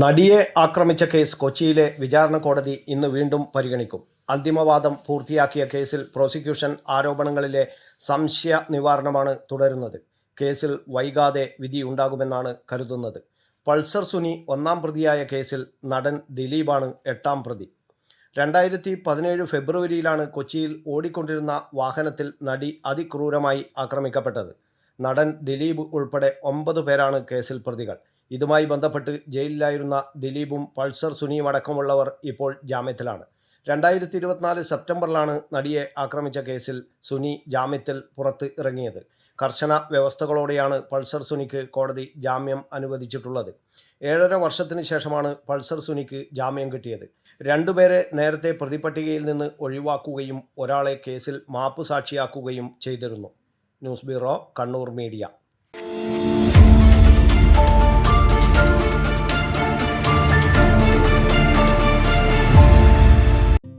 നടിയെ ആക്രമിച്ച കേസ് കൊച്ചിയിലെ വിചാരണ കോടതി ഇന്ന് വീണ്ടും പരിഗണിക്കും. അന്തിമവാദം പൂർത്തിയാക്കിയ കേസിൽ പ്രോസിക്യൂഷൻ ആരോപണങ്ങളിലെ സംശയ നിവാരണമാണ് തുടരുന്നത്. കേസിൽ വൈകാതെ വിധിയുണ്ടാകുമെന്നാണ് കരുതുന്നത്. പൾസർ സുനി ഒന്നാം പ്രതിയായ കേസിൽ നടൻ ദിലീപാണ് എട്ടാം പ്രതി. രണ്ടായിരത്തി പതിനേഴ് ഫെബ്രുവരിയിലാണ് കൊച്ചിയിൽ ഓടിക്കൊണ്ടിരുന്ന വാഹനത്തിൽ നടി അതിക്രൂരമായി ആക്രമിക്കപ്പെട്ടത്. നടൻ ദിലീപ് ഉൾപ്പെടെ ഒമ്പത് പേരാണ് കേസിൽ പ്രതികൾ. ഇതുമായി ബന്ധപ്പെട്ട് ജയിലിലായിരുന്ന ദിലീപും പൾസർ സുനിയും അടക്കമുള്ളവർ ഇപ്പോൾ ജാമ്യത്തിലാണ്. രണ്ടായിരത്തി ഇരുപത്തിനാല് സെപ്റ്റംബറിലാണ് നടിയെ ആക്രമിച്ച കേസിൽ സുനി ജാമ്യത്തിൽ പുറത്ത് ഇറങ്ങിയത്. കർശന വ്യവസ്ഥകളോടെയാണ് പൾസർ സുനിക്ക് കോടതി ജാമ്യം അനുവദിച്ചിട്ടുള്ളത്. ഏഴര വർഷത്തിന് ശേഷമാണ് പൾസർ സുനിക്ക് ജാമ്യം കിട്ടിയത്. രണ്ടുപേരെ നേരത്തെ പ്രതിപട്ടികയിൽ നിന്ന് ഒഴിവാക്കുകയും ഒരാളെ കേസിൽ മാപ്പ് സാക്ഷിയാക്കുകയും ചെയ്തിരുന്നു. News bureau Kannur media.